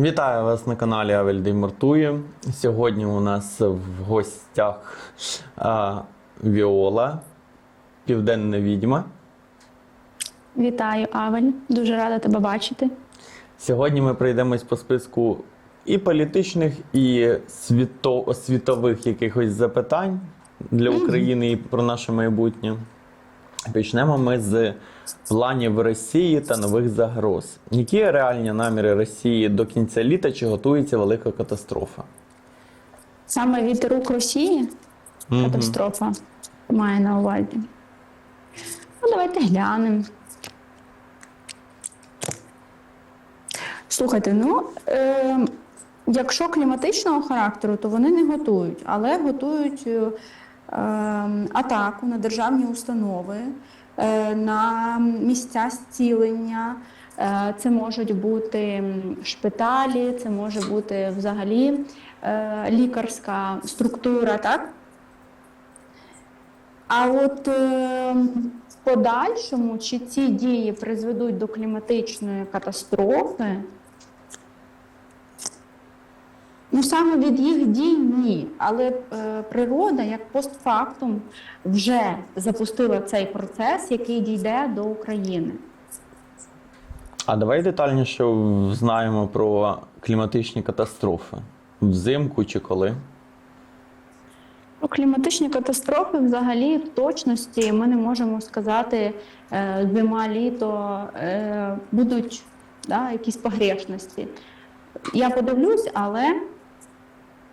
Вітаю вас на каналі Авель Мартує. Сьогодні у нас в гостях а, Віола, Південна відьма. Вітаю, Авель. Дуже рада тебе бачити. Сьогодні ми пройдемось по списку і політичних, і світо, світових якихось запитань для України і про наше майбутнє. Почнемо ми з планів Росії та нових загроз. Які реальні наміри Росії до кінця літа чи готується велика катастрофа? Саме від рук Росії Мгм. катастрофа має на увазі. Ну, давайте глянемо. Слухайте, ну е, якщо кліматичного характеру, то вони не готують, але готують е, атаку на державні установи, е, на місця зцілення. Е, Це можуть бути шпиталі, це може бути взагалі е, лікарська структура, так? А от в подальшому, чи ці дії призведуть до кліматичної катастрофи, ну саме від їх дій ні. Але е, природа, як постфактум, вже запустила цей процес, який дійде до України. А давай детальніше знаємо про кліматичні катастрофи взимку чи коли. Про кліматичні катастрофи взагалі в точності ми не можемо сказати е, зима, літо е, будуть да, якісь погрешності. Я подивлюсь, але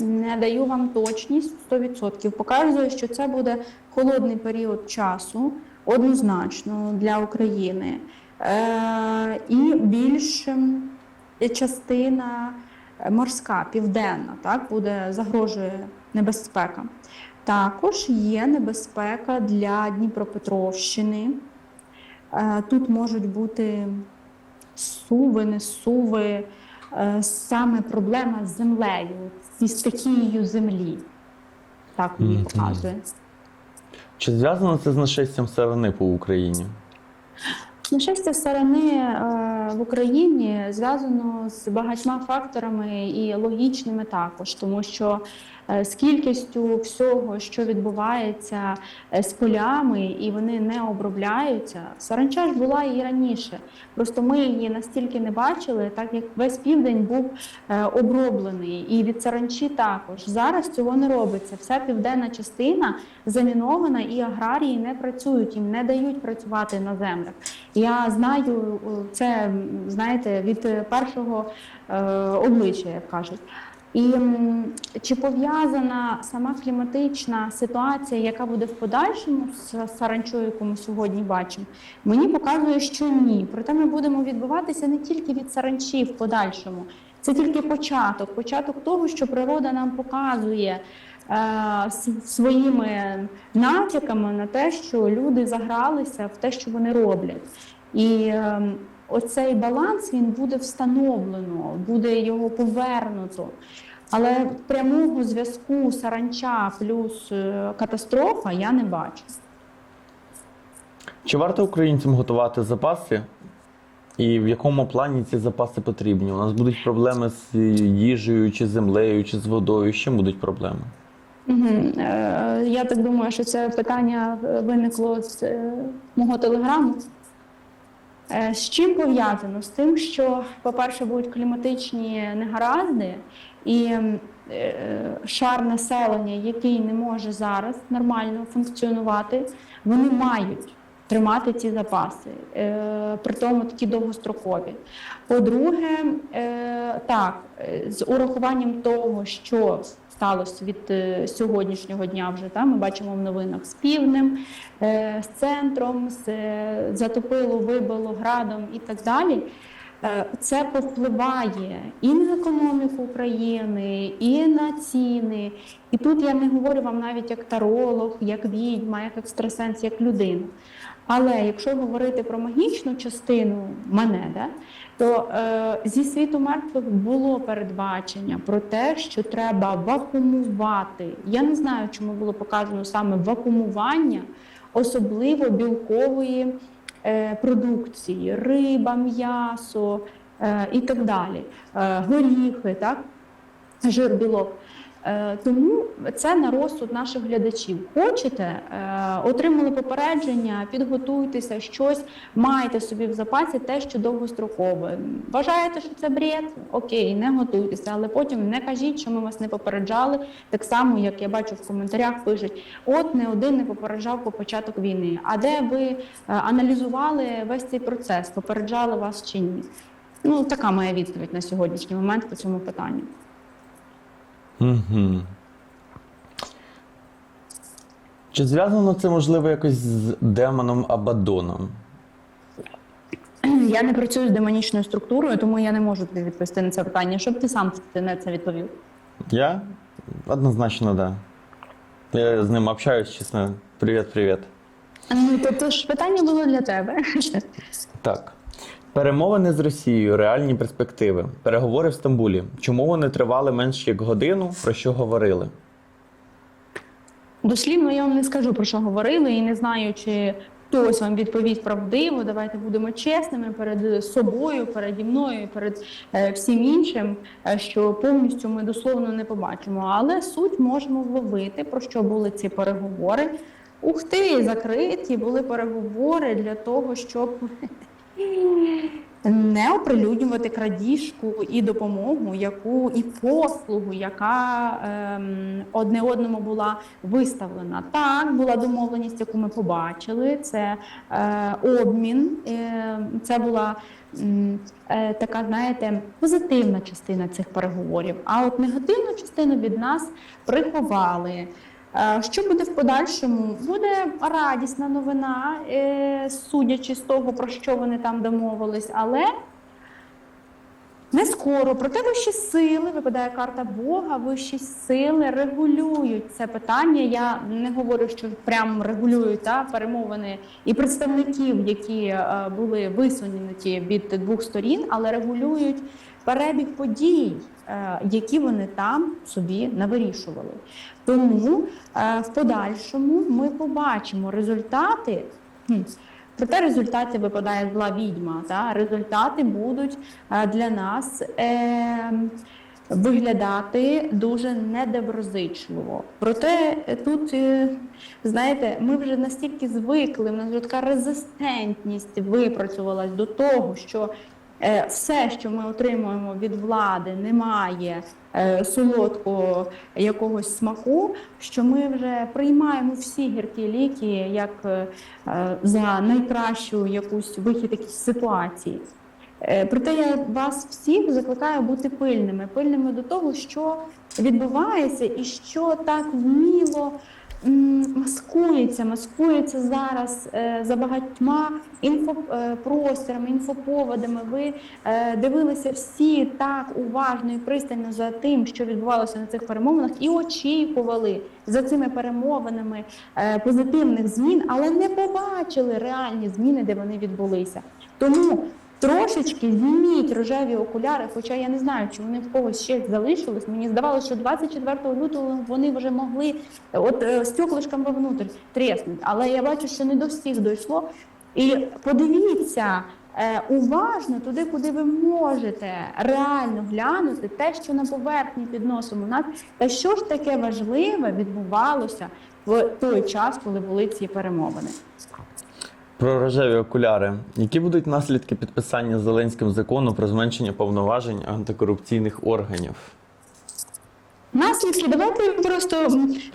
не даю вам точність 100%. Показую, що це буде холодний період часу, однозначно для України. Е, і більш ем, частина морська, південна, так, буде загрожує небезпека. Також є небезпека для Дніпропетровщини. Е, Тут можуть бути суви, не суви, е, саме проблема з землею, зі стихією землі. Так мені показує. Чи зв'язано це з нашестям сарани по Україні? Нашестя сторони е, в Україні зв'язано з багатьма факторами і логічними також, тому що е, з кількістю всього, що відбувається е, з полями, і вони не обробляються. Саранча ж була і раніше. Просто ми її настільки не бачили, так як весь південь був е, оброблений, і від саранчі також зараз цього не робиться. Вся південна частина замінована, і аграрії не працюють, їм не дають працювати на землях. Я знаю це, знаєте, від е, першого е, обличчя, як кажуть. І чи пов'язана сама кліматична ситуація, яка буде в подальшому з саранчою, яку ми сьогодні бачимо, мені показує, що ні. Проте ми будемо відбуватися не тільки від саранчі в подальшому. Це тільки початок, початок того, що природа нам показує е, своїми натяками на те, що люди загралися в те, що вони роблять. І е, оцей баланс він буде встановлено, буде його повернуто. Але прямого зв'язку саранча плюс е, катастрофа я не бачу. Чи варто українцям готувати запаси? І в якому плані ці запаси потрібні? У нас будуть проблеми з їжею, чи землею, чи з водою. З чим будуть проблеми? Угу. Е, я так думаю, що це питання е, виникло з е, мого телеграму. Е, з чим пов'язано? З тим, що, по-перше, будуть кліматичні негаразди, і е, шар населення, який не може зараз нормально функціонувати, вони мають тримати ці запаси, е, при тому такі довгострокові. По-друге, так, з урахуванням того, що сталося від е, сьогоднішнього дня вже та, ми бачимо в новинах з півднем, е, з центром, з е, затопило, вибило градом і так далі. Це повпливає і на економіку України, і на ціни. І тут я не говорю вам навіть як таролог, як відьма, як екстрасенс, як людина. Але якщо говорити про магічну частину мене, да, то е, зі світу мертвих було передбачення про те, що треба вакуумувати. Я не знаю, чому було показано саме вакуумування, особливо білкової е, продукції, риба, м'ясо, е, і так далі, Е, горіхи, так? жир білок. Е, Тому це на розсуд наших глядачів. Хочете, е, отримали попередження, підготуйтеся, щось маєте собі в запасі, те, що довгострокове. Вважаєте, що це бред? Окей, не готуйтеся, але потім не кажіть, що ми вас не попереджали. Так само, як я бачу в коментарях, пишуть: от не один не попереджав по початок війни. А де ви е, аналізували весь цей процес? Попереджали вас чи ні? Ну, така моя відповідь на сьогоднішній момент по цьому питанню. Угу. Чи зв'язано це можливо якось з демоном Абадоном? Я не працюю з демонічною структурою, тому я не можу тобі відповісти на це питання. Щоб ти сам на це відповів? Я? Однозначно, да. Я з ним общаюсь, чесно. Привіт, привіт. Ну то, то ж питання було для тебе. Так. Перемовини з Росією, реальні перспективи. Переговори в Стамбулі. Чому вони тривали менш як годину? Про що говорили? Дослівно я вам не скажу про що говорили, і не знаю, чи хтось вам відповість правдиво. Давайте будемо чесними перед собою, переді мною, перед е, всім іншим, е, що повністю ми дословно не побачимо. Але суть можемо вловити, про що були ці переговори. Ух ти, закриті були переговори для того, щоб не оприлюднювати крадіжку і допомогу, яку і послугу, яка ем, одне одному була виставлена. Так, була домовленість, яку ми побачили. Це е, обмін, е, це була е, така, знаєте, позитивна частина цих переговорів. А от негативну частину від нас приховали. Е, Що буде в подальшому? Буде радісна новина, е, судячи з того, про що вони там домовились, але не скоро. Проте вищі сили, випадає карта Бога, вищі сили регулюють це питання. Я не говорю, що прям регулюють та, перемовини і представників, які е, були висунуті від двох сторін, але регулюють перебіг подій, які вони там собі навирішували. Тому е, в подальшому ми побачимо результати. Проте результати випадає зла відьма. Та? Результати будуть е, для нас е, виглядати дуже недоброзичливо. Проте е, тут, е, знаєте, ми вже настільки звикли, в нас така резистентність випрацювалась до того, що все, що ми отримуємо від влади, не має е, солодкого якогось смаку, що ми вже приймаємо всі гіркі ліки як е, е, за найкращу якусь вихід якісь ситуації. Е, Проте я вас всіх закликаю бути пильними, пильними до того, що відбувається і що так вміло маскується, маскується зараз е, за багатьма інфопросторами, інфоповодами. Ви е, дивилися всі так уважно і пристально за тим, що відбувалося на цих перемовинах, і очікували за цими перемовинами е, позитивних змін, але не побачили реальні зміни, де вони відбулися. Тому Трошечки зніміть рожеві окуляри, хоча я не знаю, чи вони в когось ще залишились. Мені здавалося, що 24 лютого вони вже могли от е, стеклишком вовнутрь тріснути. Але я бачу, що не до всіх дійшло. І подивіться е, уважно туди, куди ви можете реально глянути те, що на поверхні під носом у нас, та що ж таке важливе відбувалося в той час, коли були ці перемовини. Про рожеві окуляри. Які будуть наслідки підписання Зеленським закону про зменшення повноважень антикорупційних органів? Наслідки, давайте просто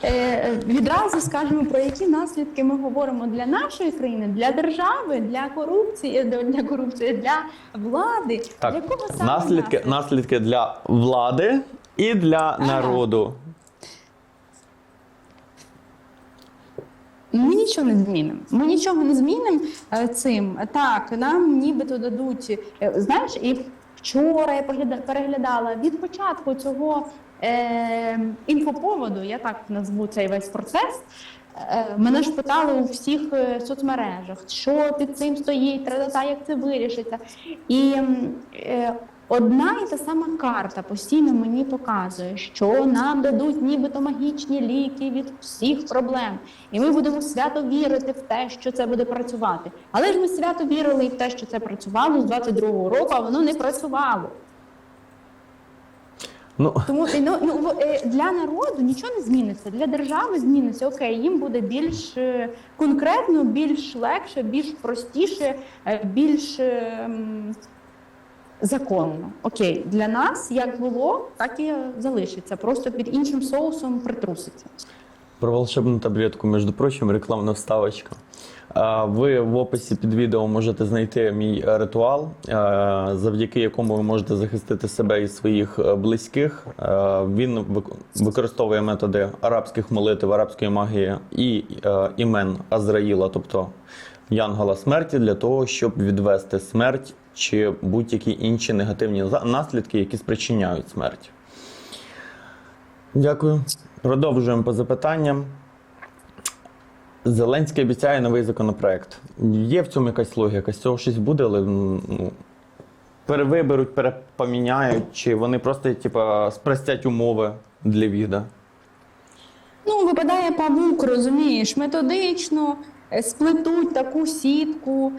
е, відразу скажемо про які наслідки ми говоримо для нашої країни, для держави, для корупції, для для корупції, для влади. Так, Якого саме наслідки, наслідки для влади і для народу. Ми нічого не змінимо. Ми нічого не змінимо е, цим. Так, нам нібито дадуть. е, Знаєш, і вчора я переглядала від початку цього е, інфоповоду, я так назву цей весь процес. е, Мене ж питали у всіх соцмережах, що під цим стоїть, тра-та-та, як це вирішиться. І одна і та сама карта постійно мені показує, що нам дадуть нібито магічні ліки від всіх проблем, і ми будемо свято вірити в те, що це буде працювати. Але ж ми свято вірили і в те, що це працювало з 22-го року, а воно не працювало. Ну, Тому ну, ну, е, для народу нічого не зміниться. Для держави зміниться. Окей, їм буде більш е, конкретно, більш легше, більш простіше, е, більш е, м, законно. Окей, для нас як було, так і залишиться. Просто під іншим соусом притруситься. Про волшебну таблетку, між прочим, рекламна вставочка. Ви в описі під відео можете знайти мій е, ритуал, е, завдяки якому ви можете захистити себе і своїх е, близьких. Він використовує методи арабських молитв, арабської магії і імен Азраїла, тобто Янгола смерті, для того, щоб відвести смерть чи будь-які інші негативні наслідки, які спричиняють смерть. Дякую. Продовжуємо по запитанням. Зеленський обіцяє новий законопроект. Є в цьому якась логіка? З цього щось буде, але ну, перевиберуть, перепоміняють, чи вони просто типа, спростять умови для віда? Ну, випадає павук, розумієш, методично сплетуть таку сітку,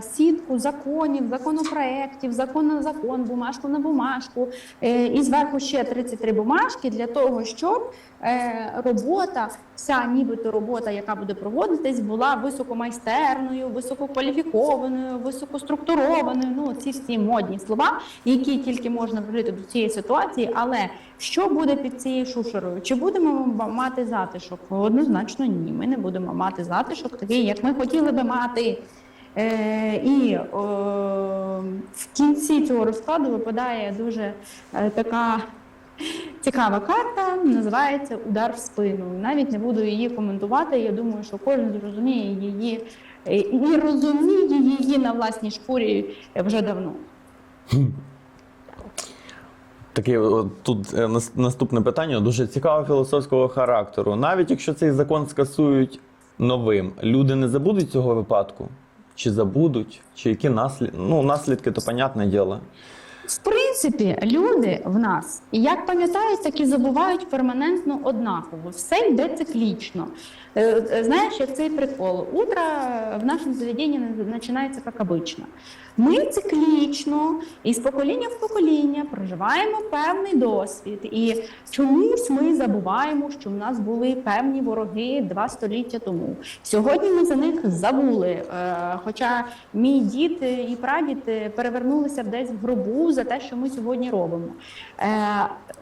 сітку законів, законопроєктів, закон на закон, бумажку на бумажку, е, і зверху ще 33 бумажки для того, щоб е, робота, вся нібито робота, яка буде проводитись, була високомайстерною, висококваліфікованою, високоструктурованою. Ну, ці всі модні слова, які тільки можна вжити до цієї ситуації. Але що буде під цією шушерою? Чи будемо мати затишок? Однозначно, ні. Ми не будемо мати затишок, такий, як ми хотіли би мати. Е, і е, в кінці цього розкладу випадає дуже е, така цікава карта, називається Удар в спину. Навіть не буду її коментувати. Я думаю, що кожен зрозуміє її е, і розуміє її на власній шкурі вже давно. Таке тут е, наступне питання дуже цікавого філософського характеру. Навіть якщо цей закон скасують новим, люди не забудуть цього випадку? Чи забудуть? Чи які наслідки? Ну, наслідки, то понятне діло. В принципі, люди в нас як пам'ятають, так і забувають перманентно однаково. Все йде циклічно. Е, е, Знаєш, як цей прикол. Утро в нашому заведенні починається як обично. Ми циклічно і з покоління в покоління проживаємо певний досвід. І чомусь ми забуваємо, що в нас були певні вороги два століття тому. Сьогодні ми за них забули. Е, Хоча мій дід і прадід перевернулися десь в гробу за те, що ми сьогодні робимо. Е,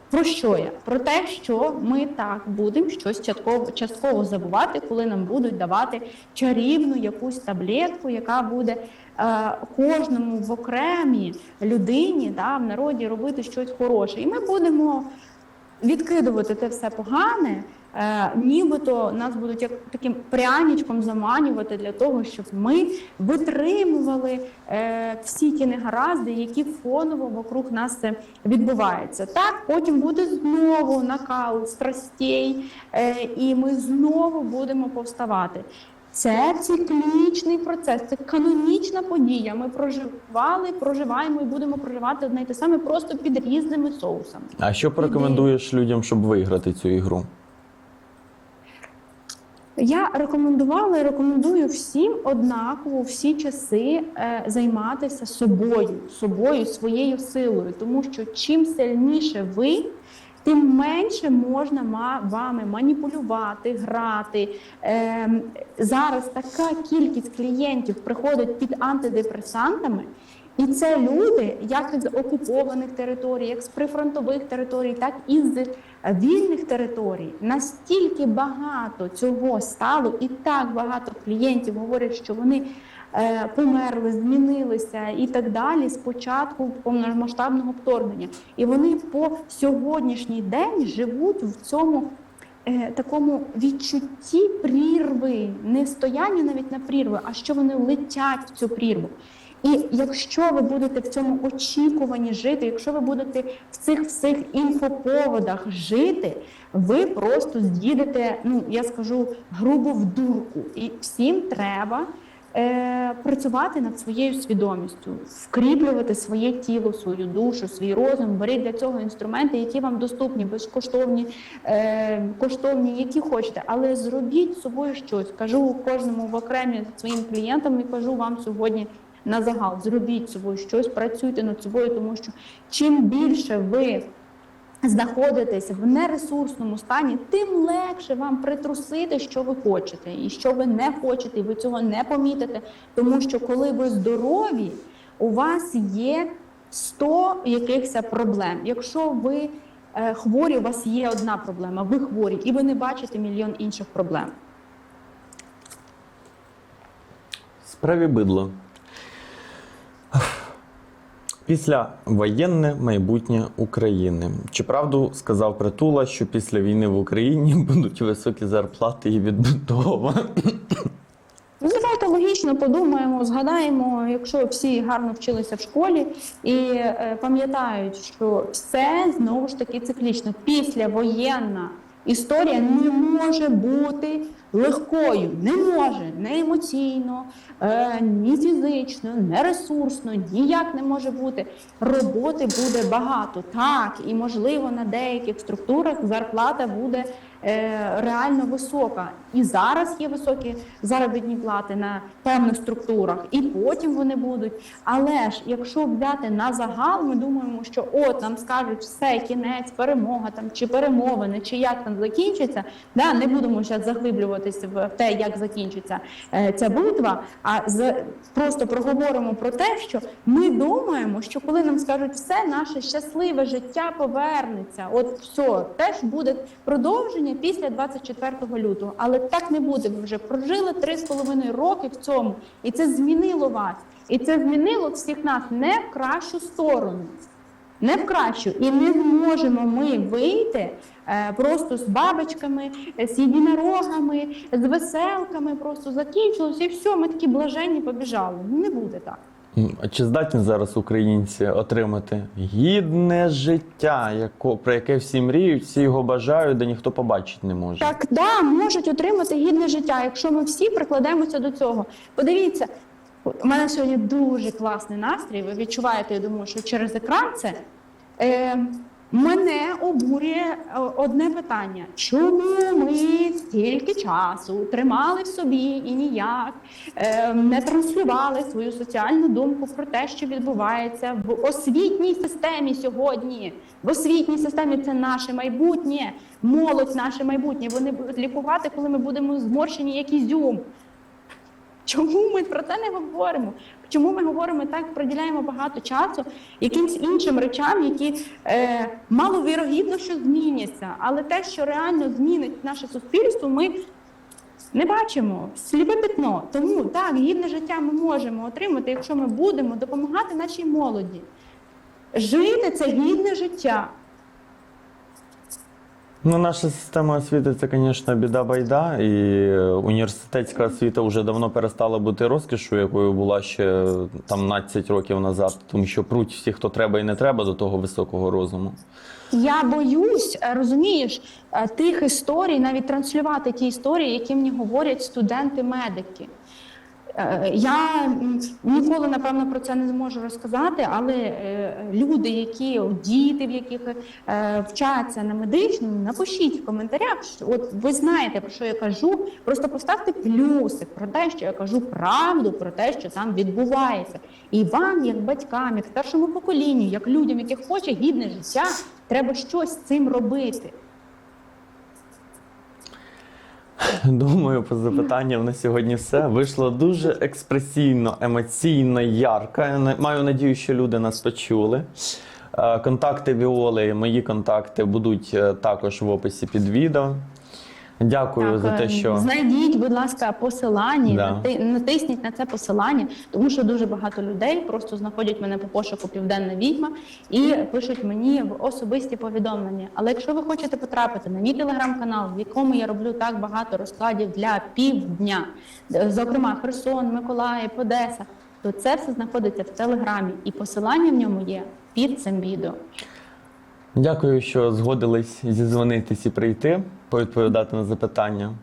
Про що я? Про те, що ми так будемо щось частково, частково забувати, коли нам будуть давати чарівну якусь таблетку, яка буде кожному в окремій людині да, в народі робити щось хороше. І ми будемо відкидувати те все погане, е, нібито нас будуть як таким пряничком заманювати для того, щоб ми витримували е, всі ті негаразди, які фоново вокруг нас відбуваються. Так, потім буде знову накал страстей, е, і ми знову будемо повставати. Це циклічний процес, це канонічна подія. Ми проживали, проживаємо і будемо проживати одне й те саме, просто під різними соусами. А що порекомендуєш людям, щоб виграти цю ігру? Я рекомендувала і рекомендую всім однаково всі часи е, займатися собою, собою, своєю силою, тому що чим сильніше ви. Тим менше можна вами маніпулювати, грати. Ем, зараз така кількість клієнтів приходить під антидепресантами, і це люди як із окупованих територій, як з прифронтових територій, так і з вільних територій. Настільки багато цього стало, і так багато клієнтів говорять, що вони померли, змінилися і так далі з початку повномасштабного вторгнення. І вони по сьогоднішній день живуть в цьому е, такому відчутті прірви, не стояння навіть на прірви, а що вони летять в цю прірву. І якщо ви будете в цьому очікуванні жити, якщо ви будете в цих всіх інфоповодах жити, ви просто з'їдете, ну я скажу грубо в дурку. І всім треба е, працювати над своєю свідомістю, вкріплювати своє тіло, свою душу, свій розум. Беріть для цього інструменти, які вам доступні, безкоштовні, е, коштовні, які хочете, але зробіть з собою щось. Кажу кожному в окремі своїм клієнтам і кажу вам сьогодні. На загал зробіть собою щось, працюйте над собою, тому що чим більше ви знаходитесь в нересурсному стані, тим легше вам притрусити, що ви хочете, і що ви не хочете, і ви цього не помітите. Тому що коли ви здорові, у вас є 100 якихось проблем. Якщо ви е, хворі, у вас є одна проблема, ви хворі, і ви не бачите мільйон інших проблем. Справі бидло. Після воєнне майбутнє України. Чи правду сказав Притула, що після війни в Україні будуть високі зарплати і відбудова? Ну, давайте логічно подумаємо, згадаємо, якщо всі гарно вчилися в школі і е, пам'ятають, що все знову ж таки циклічно. Післявоєнна історія не може бути легкою, не може не емоційно, е, ні фізично, не ресурсно, ніяк не може бути. Роботи буде багато. Так, і можливо на деяких структурах зарплата буде е, реально висока. І зараз є високі заробітні плати на певних структурах, і потім вони будуть. Але ж якщо взяти на загал, ми думаємо, що от нам скажуть все, кінець, перемога там чи перемовини, чи як там закінчиться. Да, не будемо зараз заглиблюватися в те, як закінчиться е, ця битва. А з просто проговоримо про те, що ми думаємо, що коли нам скажуть все, наше щасливе життя повернеться. От все, теж буде продовження після 24 лютого. Але так не буде. Ви вже прожили три з половиною роки в цьому, і це змінило вас. І це змінило всіх нас не в кращу сторону. Не в кращу. І не зможемо ми вийти е, просто з бабочками, з єдинорогами, з веселками. Просто закінчилось і все, ми такі блаженні побіжали. Не буде так. А чи здатні зараз українці отримати гідне життя, яко, про яке всі мріють, всі його бажають, де ніхто побачити не може? Так, да, можуть отримати гідне життя, якщо ми всі прикладемося до цього. Подивіться, у мене сьогодні дуже класний настрій. Ви відчуваєте, я думаю, що через екран це. Е, мене обурює е, одне питання: чому ми стільки часу тримали в собі і ніяк е, не транслювали свою соціальну думку про те, що відбувається в освітній системі сьогодні? В освітній системі це наше майбутнє, молодь наше майбутнє. Вони будуть лікувати, коли ми будемо зморщені, як ізюм. Чому ми про це не говоримо? Чому ми говоримо так, приділяємо багато часу якимсь іншим речам, які е, маловірогідно, що зміняться, але те, що реально змінить наше суспільство, ми не бачимо сліпе пятно. Тому так, гідне життя ми можемо отримати, якщо ми будемо допомагати нашій молоді. Жити це гідне життя. Ну, наша система освіти це, звісно, біда байда, і е, університетська освіта вже давно перестала бути розкішу, якою була ще там 15 років назад, тому що пруть всі, хто треба і не треба до того високого розуму. Я боюсь, е, розумієш, е, тих історій, навіть транслювати ті історії, які мені говорять студенти-медики. Е, Я ніколи напевно про це не зможу розказати, але е, люди, які діти, в яких е, вчаться на медичному, напишіть в коментарях, що от ви знаєте про що я кажу. Просто поставте плюсик про те, що я кажу правду, про те, що там відбувається. І вам, як батькам, як старшому поколінню, як людям, які хочуть гідне життя, треба щось з цим робити. Думаю, по запитанням на сьогодні все. Вийшло дуже експресійно, емоційно, ярко. Маю надію, що люди нас почули. Е, Контакти Віоли, мої контакти будуть е, також в описі під відео. Дякую за те, е, що знайдіть, будь ласка, посилання, Да. нати- натисніть на це посилання, тому що дуже багато людей просто знаходять мене по пошуку Південна відьма і пишуть мені в особисті повідомлення. Але якщо ви хочете потрапити на мій телеграм-канал, в якому я роблю так багато розкладів для півдня, зокрема Херсон, Миколаїв, Одеса, то це все знаходиться в телеграмі, і посилання в ньому є під цим відео. Дякую, що згодились зізвонитись і прийти, повідповідати на запитання.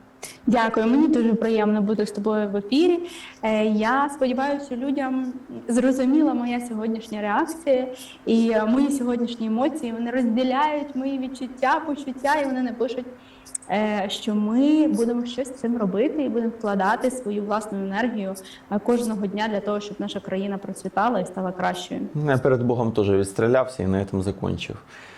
Дякую, мені дуже приємно бути з тобою в ефірі. Е, Я сподіваюся, людям зрозуміла моя сьогоднішня реакція і е, мої сьогоднішні емоції. Вони розділяють мої відчуття, почуття, і вони напишуть, е, що ми будемо щось з цим робити і будемо вкладати свою власну енергію кожного дня для того, щоб наша країна процвітала і стала кращою. Я перед Богом теж відстрілявся і на цьому закінчив.